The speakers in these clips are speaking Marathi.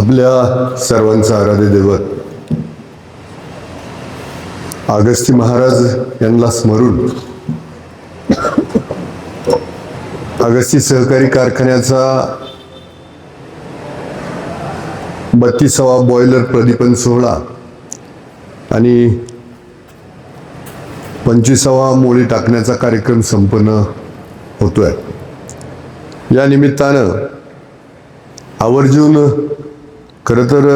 आपल्या सर्वांचा आराध्य दैवत. अगस्ती महाराज यांना स्मरून. अगस्ती सहकारी कारखान्याचा बत्तीसावा बॉयलर प्रदीपन सोहळा आणि पंचवीसावा मोळी टाकण्याचा कार्यक्रम संपन्न होतोय. या निमित्तानं आवर्जून खरं तर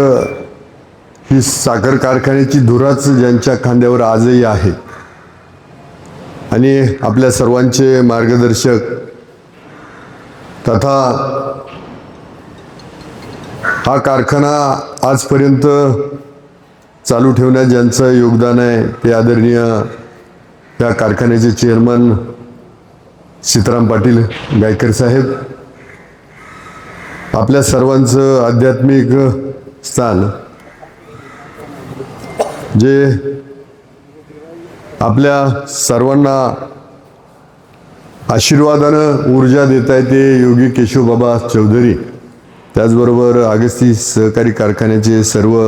ही साखर कारखान्याची धुराच ज्यांच्या खांद्यावर आजही आहे. आणि आपल्या सर्वांचे मार्गदर्शक तथा हा कारखाना आजपर्यंत चालू ठेवण्यात ज्यांचं योगदान आहे ते आदरणीय या कारखान्याचे चेअरमन सीताराम पाटील गायकर साहेब आपल्या सर्वांचं आध्यात्मिक स्थान जे आपल्या सर्वांना आशीर्वादानं ऊर्जा देत आहे ते योगी केशवबाबा चौधरी. त्याचबरोबर आगस्ती सहकारी कारखान्याचे सर्व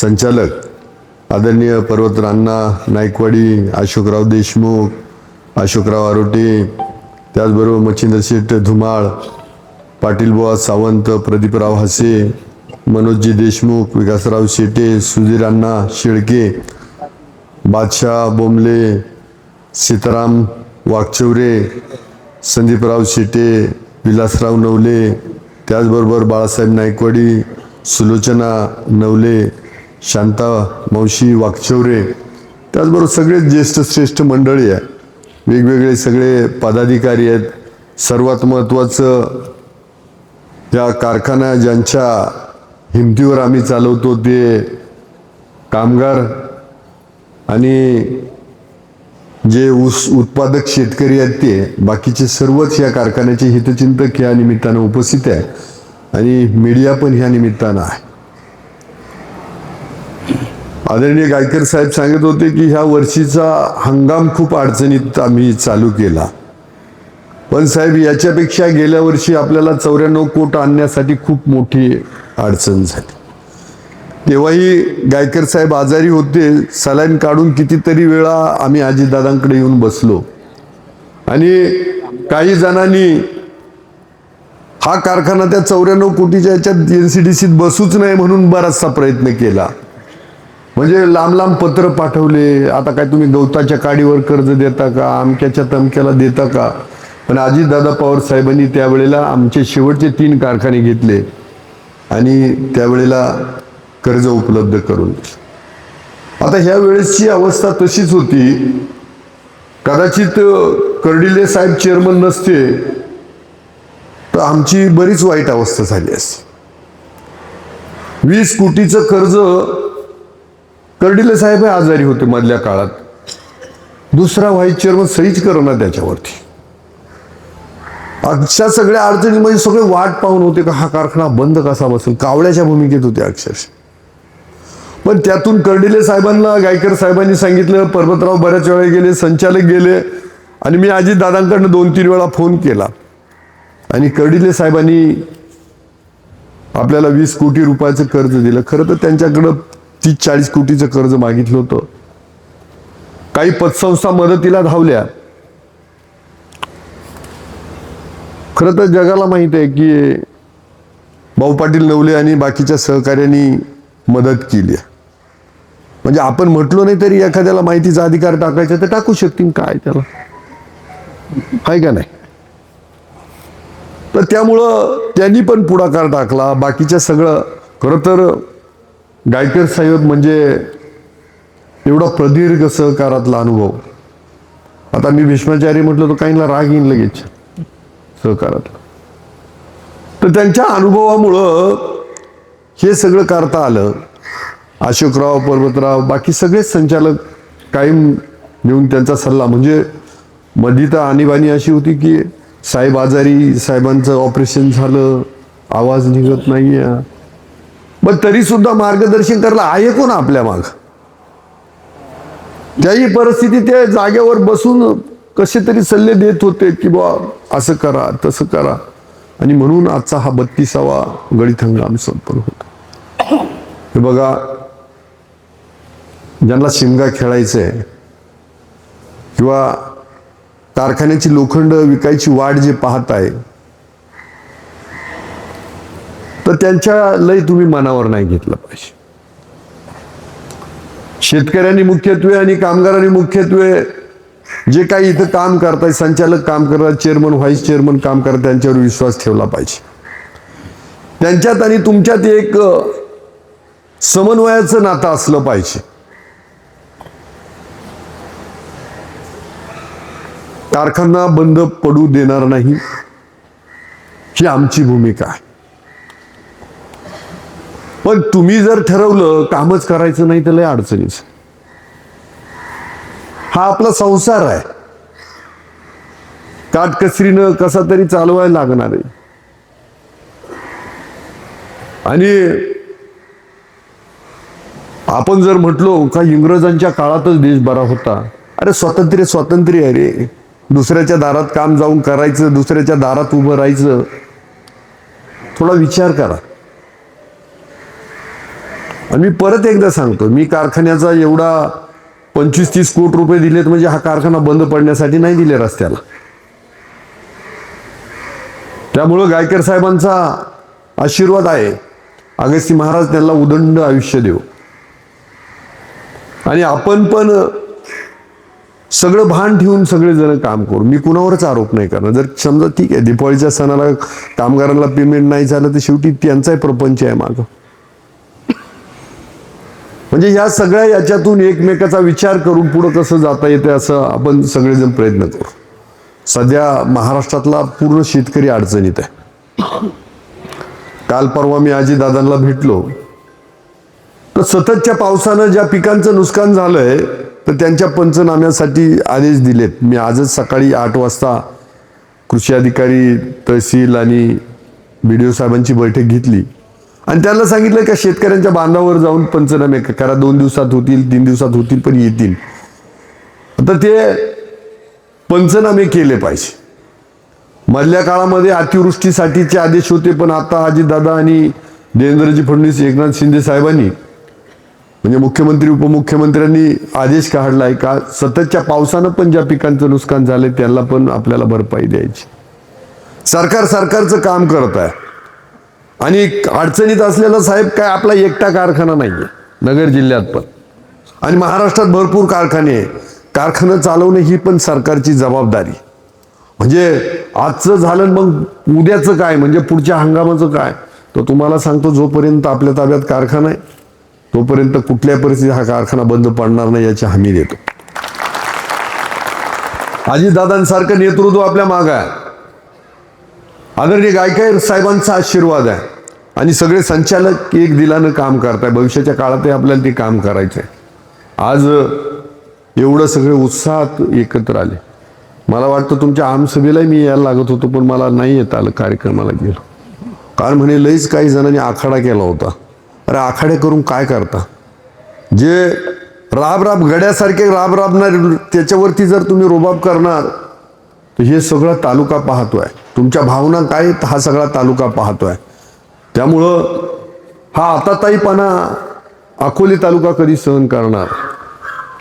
संचालक आदरणीय पर्वतरांना नायकवाडी अशोकराव देशमुख अशोकराव आरोटे त्याचबरोबर मच्छिंद्र शेठ धुमाळ पाटीलबुवा सावंत प्रदीपराव हसे मनोजजी देशमुख विकासराव शेटे सुधीर अण्णा शेळके बादशाह बोंबले सीताराम वाघचौरे संदीपराव शेटे विलासराव नवले त्याचबरोबर बाळासाहेब नायकवाडी सुलोचना नवले शांता मावशी वाघचौरे त्याचबरोबर सगळे ज्येष्ठ श्रेष्ठ मंडळी आहे वेगवेगळे सगळे पदाधिकारी आहेत. सर्वात महत्त्वाचं त्या कारखाना ज्यांच्या हिमतीवर आम्ही चालवतो ते कामगार आणि जे ऊस उत्पादक शेतकरी आहेत ते बाकीचे सर्वच या कारखान्याचे हितचिंतक या निमित्तानं उपस्थित आहे आणि मीडिया पण ह्या निमित्तानं आहे. आदरणीय गायकर साहेब सांगत होते की ह्या वर्षीचा हंगाम खूप अडचणीत आम्ही चालू केला. पण साहेब याच्यापेक्षा गेल्या वर्षी आपल्याला चौऱ्याण्णव कोट आणण्यासाठी खूप मोठी अडचण झाली. तेव्हाही गायकर साहेब आजारी होते सलाईन काढून कितीतरी वेळा आम्ही आजीदादांकडे येऊन बसलो. आणि काही जणांनी हा कारखाना त्या चौऱ्याण्णव कोटीच्या याच्यात एन सी डी सीत बसूच नाही म्हणून बराचसा प्रयत्न केला. म्हणजे लांब लांब पत्र पाठवले आता काय तुम्ही गवताच्या काडीवर कर्ज देता का अमक्याच्या तमक्याला देता का? पण अजितदादा पवार साहेबांनी त्यावेळेला आमचे शेवटचे तीन कारखाने घेतले आणि त्यावेळेला कर्ज उपलब्ध करून आता ह्या वेळेसची अवस्था तशीच होती. कदाचित कर्डिले साहेब चेअरमन नसते तर आमची बरीच वाईट अवस्था झाली असते. वीस कोटीचं कर्ज कर्डिले साहेब हे आजारी होते मधल्या काळात. दुसरा व्हाईस चेअरमन सहीच करणार त्याच्यावरती. अशा सगळ्या अडचणीमध्ये सगळे वाट पाहून होते का हा कारखाना बंद कसा बसेल? कावळ्याच्या भूमिकेत होते अक्षरशः. पण त्यातून कर्डिले साहेबांना गायकर साहेबांनी सांगितलं पर्वतराव बऱ्याच वेळा गेले संचालक गेले आणि मी आजी दादांकडनं दोन तीन वेळा फोन केला. आणि कर्डिले साहेबांनी आपल्याला वीस कोटी रुपयाचं कर्ज दिलं. खरं तर त्यांच्याकडं तीस चाळीस कोटीचं कर्ज मागितलं होतं. काही पतसंस्था मदतीला धावल्या. खरं तर जगाला माहीत आहे की भाऊ पाटील नवले आणि बाकीच्या सहकार्यांनी मदत केली आहे. म्हणजे आपण म्हटलो नाही तरी एखाद्याला माहितीचा अधिकार टाकायचा तर टाकू शकतील. काय त्याला? आहे का नाही? तर त्यामुळं त्यांनी पण पुढाकार टाकला. बाकीच्या सगळं खरं तर गायकर साहेब म्हणजे एवढा प्रदीर्घ सहकारातला अनुभव. आता मी भीष्माचार्य म्हटलं तर काहींना राग येईन लगेच. सहकारातलं तर त्यांच्या अनुभवामुळं हे सगळं करता आलं. अशोकराव पर्वतराव बाकी सगळेच संचालक कायम घेऊन त्यांचा सल्ला. म्हणजे मधी तर आणीबाणी अशी होती की साहेब आजारी साहेबांचं ऑपरेशन झालं आवाज निघत नाहीये. आहे तरी सुद्धा मार्गदर्शन करायला आहे कोण आपल्या माग? त्याही परिस्थिती ते जागेवर बसून कसे तरी सल्ले देत होते की बा असं करा तसं करा. आणि म्हणून आजचा हा बत्तीसावा गळीत हंगाम संपन्न होतो. हे बघा ज्यांना शिमगा खेळायचं आहे किंवा कारखान्याची लोखंड विकायची वाट जे पाहत आहे तर त्यांच्या लय तुम्ही मनावर नाही घेतलं पाहिजे. शेतकऱ्यांनी मुख्यत्वे आणि कामगारांनी मुख्यत्वे जे काही इथं काम करताय संचालक काम करतात चेअरमन व्हाईस चेअरमन काम करतात त्यांच्यावर विश्वास ठेवला पाहिजे. त्यांच्यात आणि तुमच्यात एक समन्वयाचं नातं असलं पाहिजे. कारखाना बंद पडू देणार नाही ही आमची भूमिका आहे. पण तुम्ही जर ठरवलं कामच करायचं नाही तर लय अडचणीच हा आपला संसार आहे. काटकसरीनं कसा तरी चालवायला लागणार आहे. आणि आपण जर म्हटलो का इंग्रजांच्या काळातच देश बरा होता. अरे स्वातंत्र्य स्वातंत्र्य आहे रे. दुसऱ्याच्या दारात काम जाऊन करायचं दुसऱ्याच्या दारात उभं राहायचं. थोडा विचार करा. आणि मी परत एकदा सांगतो मी कारखान्याचा एवढा पंचवीस तीस कोटी रुपये दिलेत म्हणजे हा कारखाना बंद पडण्यासाठी नाही दिले रस्त्याला. त्यामुळं गायकर साहेबांचा आशीर्वाद आहे. अगस्ती महाराज त्यांना उदंड आयुष्य देव. आणि आपण पण सगळं भान ठेवून सगळे जण काम करू. मी कुणावरच आरोप नाही करणार. जर समजा ठीक आहे दिपाळीच्या सणाला कामगारांना पेमेंट नाही झालं तर शेवटी त्यांचाही प्रपंच आहे मागं. म्हणजे या सगळ्या याच्यातून एकमेकाचा विचार करून पुढं कसं जाता येते असं आपण सगळेजण प्रयत्न करू. सध्या महाराष्ट्रातला पूर्ण शेतकरी अडचणीत आहे. काल परवा मी आजी दादांना भेटलो. तर सततच्या पावसानं ज्या पिकांचं नुकसान झालंय तर त्यांच्या पंचनाम्यासाठी आदेश दिलेत. मी आजच सकाळी आठ वाजता कृषी अधिकारी तहसील आणि बी डी ओ साहेबांची बैठक घेतली. आणि त्यांना सांगितलं का शेतकऱ्यांच्या बांधावर जाऊन पंचनामे करा. दोन दिवसात होतील तीन दिवसात होतील पण येतील. आता ते पंचनामे केले पाहिजे. मधल्या काळामध्ये अतिवृष्टीसाठीचे आदेश होते पण आता अजितदादा आणि देवेंद्रजी फडणवीस एकनाथ शिंदे साहेबांनी म्हणजे मुख्यमंत्री उपमुख्यमंत्र्यांनी आदेश काढला आहे का? सततच्या पावसानं पण ज्या पिकांचं नुकसान झालंय त्याला पण आपल्याला भरपाई द्यायची. सरकार सरकारचं काम करत आहे. आणि अडचणीत असलेला साहेब काय आपला एकटा कारखाना नाही आहे नगर जिल्ह्यात पण. आणि महाराष्ट्रात भरपूर कारखाने आहे कारखाना चालवणं ही पण सरकारची जबाबदारी. म्हणजे आजचं झालं मग उद्याचं काय? म्हणजे पुढच्या हंगामाचं काय? तर तुम्हाला सांगतो जोपर्यंत आपल्या ताब्यात कारखाना आहे तोपर्यंत कुठल्या परिस्थितीत हा कारखाना बंद पडणार नाही याची हमी देतो. अजितदादांसारखं नेतृत्व आपल्या मागं आहे. आदरणीय गायकर साहेबांचा आशीर्वाद आहे. आणि सगळे संचालक एक दिलानं काम करताय. भविष्याच्या काळातही आपल्याला ते काम करायचं आहे आज एवढं सगळे उत्साहात एकत्र आले. मला वाटतं तुमच्या आमसभेलाही मी यायला लागत होतो पण मला नाही येत आलं कार्यक्रमाला गेलो. कारण म्हणे लईच काही जणांनी आखाडा केला होता. अरे आखाडे करून काय करता? जे राब राब गड्यासारखे राब राबणार त्याच्यावरती जर तुम्ही रोबाब करणार तर हे सगळा तालुका पाहतोय. तुमच्या भावना काय हा सगळा तालुका पाहतोय. त्यामुळं हा आताताईपणा अकोले तालुका कधी सहन करणार?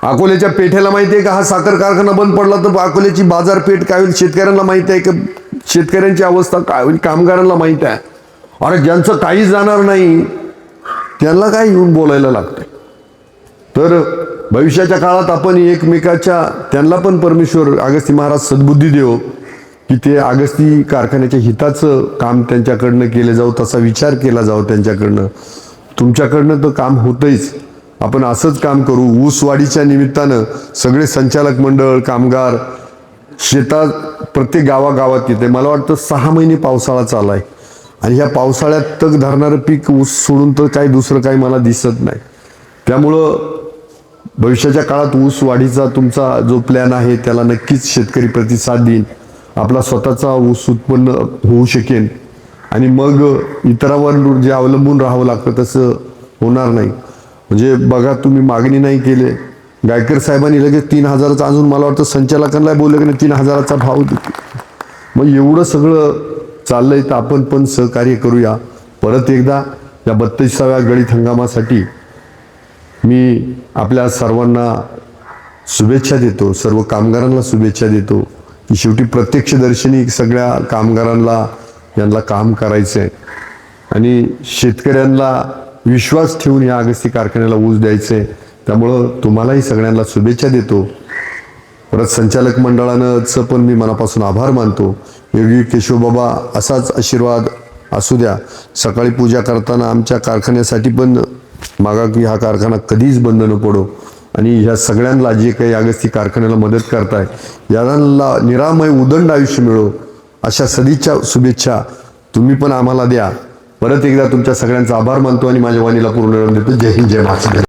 अकोल्याच्या पेठेला माहिती आहे का? हा साखर कारखाना बंद पडला तर अकोल्याची बाजारपेठ काय होईल? शेतकऱ्यांना माहिती आहे का? शेतकऱ्यांची अवस्था काय होईल? कामगारांना माहीत आहे. अरे ज्यांचं काही जाणार नाही त्यांना काय येऊन बोलायला लागतंय? तर भविष्याच्या काळात आपण एकमेकाच्या त्यांना पण परमेश्वर अगस्ती महाराज सद्बुद्धी देव. की ते आगस्ती कारखान्याच्या हिताचं काम त्यांच्याकडनं केलं जाऊ तसा विचार केला जावं त्यांच्याकडनं. तुमच्याकडनं तर काम होतंच आपण असंच काम करू. ऊसवाढीच्या निमित्तानं सगळे संचालक मंडळ कामगार शेतात प्रत्येक गावागावात येते मला वाटतं सहा महिने पावसाळा चाला आहे आणि ह्या पावसाळ्यात तग धरणारं पीक ऊस सोडून तर काही दुसरं काही मला दिसत नाही. त्यामुळं भविष्याच्या काळात ऊस वाढीचा तुमचा जो प्लॅन आहे त्याला नक्कीच शेतकरी प्रतिसाद देईन. आपला स्वतःचा ऊस उत्पन्न होऊ शकेल आणि मग इतरांवर जे अवलंबून राहावं लागतं तसं होणार नाही. म्हणजे बघा तुम्ही मागणी नाही केले. गायकर साहेबांनी लगेच तीन हजाराचा अजून मला वाटतं संचालकांना बोलले की नाही तीन हजाराचा भाव देतो मग एवढं सगळं चाललंय तर आपण पण सहकार्य करूया. परत एकदा या बत्तीसाव्या गळीत हंगामासाठी मी आपल्या सर्वांना शुभेच्छा देतो सर्व कामगारांना शुभेच्छा देतो. शेवटी प्रत्यक्षदर्शनी सगळ्या कामगारांना यांना काम करायचं आहे आणि शेतकऱ्यांना विश्वास ठेवून या अगस्ती कारखान्याला ऊस द्यायचं आहे त्यामुळं तुम्हालाही सगळ्यांना शुभेच्छा देतो. परत संचालक मंडळानंच पण मी मनापासून आभार मानतो. योगी केशवबाबा असाच आशीर्वाद असू द्या. सकाळी पूजा करताना आमच्या कारखान्यासाठी पण मागा की हा कारखाना कधीच बंद न पडो. आणि ह्या सगळ्यांना जे काही अगस्ती कारखान्याला मदत करताय यांना निरामय उदंड आयुष्य मिळो अशा सदिच्छा शुभेच्छा तुम्ही पण आम्हाला द्या. परत एकदा तुमच्या सगळ्यांचा आभार मानतो आणि माझ्या वाणीला पूर्ण देतो. जय हिंद जय महाराष्ट्र.